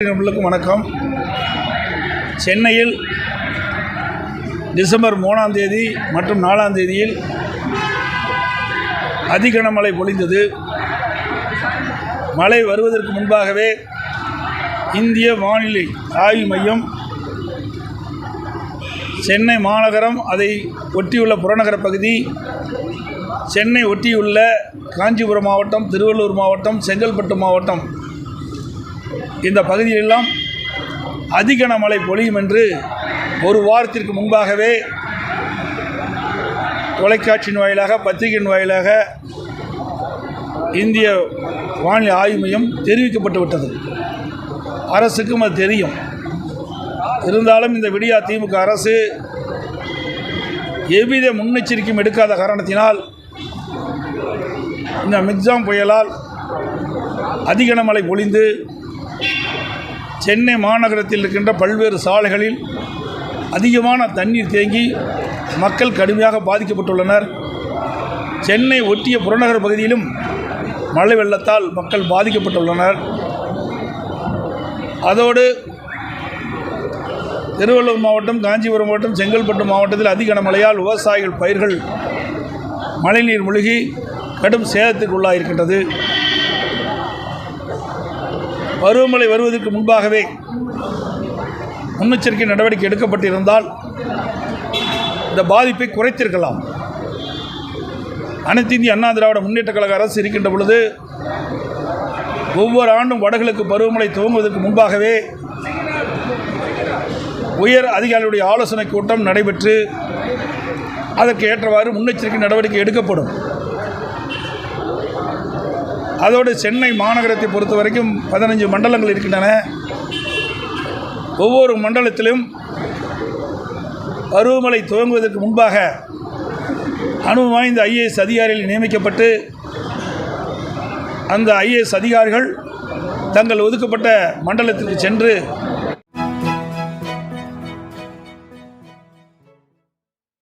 நண்பர்களுக்கும் வணக்கம். சென்னையில் டிசம்பர் மூணாம் தேதி மற்றும் நாலாம் தேதியில் அதிகனமழை பொழிந்தது. மழை வருவதற்கு முன்பாகவே இந்திய வானிலை ஆய்வு மையம் சென்னை மாநகரம் அதை ஒட்டியுள்ள புறநகர பகுதி சென்னை ஒட்டியுள்ள காஞ்சிபுரம் மாவட்டம் திருவள்ளூர் மாவட்டம் செங்கல்பட்டு மாவட்டம் இந்த பகுதியிலெல்லாம் அதிக மழை பொழியும் என்று ஒரு வாரத்திற்கு முன்பாகவே தொலைக்காட்சியின் வாயிலாக பத்திரிகையின் வாயிலாக இந்திய வானிலை ஆய்வு மையம் தெரிவிக்கப்பட்டு விட்டது. அரசுக்கும் அது தெரியும். இருந்தாலும் இந்த விடியா திமுக அரசு எவ்வித முன்னெச்சரிக்கையும் எடுக்காத காரணத்தினால் இந்த மிக்ஜாம் புயலால் அதிக மழை பொழிந்து சென்னை மாநகரத்தில் இருக்கின்ற பல்வேறு சாலைகளில் அதிகமான தண்ணீர் தேங்கி மக்கள் கடுமையாக பாதிக்கப்பட்டுள்ளனர். சென்னை ஒட்டிய புறநகர் பகுதியிலும் மழை வெள்ளத்தால் மக்கள் பாதிக்கப்பட்டுள்ளனர். அதோடு திருவள்ளூர் மாவட்டம் காஞ்சிபுரம் மாவட்டம் செங்கல்பட்டு மாவட்டத்தில் அதிக மழையால் விவசாயிகள் பயிர்கள் மழைநீர் மூழ்கி கடும் சேதத்திற்கு உள்ளாயிருக்கின்றது பருவமழை வருவதற்கு முன்பாகவே முன்னெச்சரிக்கை நடவடிக்கை எடுக்கப்பட்டிருந்தால் இந்த பாதிப்பை குறைத்திருக்கலாம். அனைத்து இந்திய அண்ணா திராவிட முன்னேற்ற கழக அரசு இருக்கின்ற பொழுது ஒவ்வொரு ஆண்டும் வடகிழக்கு பருவமழை துவங்குவதற்கு முன்பாகவே உயர் அதிகாரிகளுடைய ஆலோசனை கூட்டம் நடைபெற்று அதற்கு ஏற்றவாறு முன்னெச்சரிக்கை நடவடிக்கை எடுக்கப்படும். அதோடு சென்னை மாநகரத்தை பொறுத்த வரைக்கும் பதினஞ்சு மண்டலங்கள் இருக்கின்றன. ஒவ்வொரு மண்டலத்திலும் பருவமழை துவங்குவதற்கு முன்பாக அனுபவம் வாய்ந்த ஐஏஎஸ் அதிகாரிகள் நியமிக்கப்பட்டு அந்த ஐஏஎஸ் அதிகாரிகள் தங்கள் ஒதுக்கப்பட்ட மண்டலத்திற்கு சென்று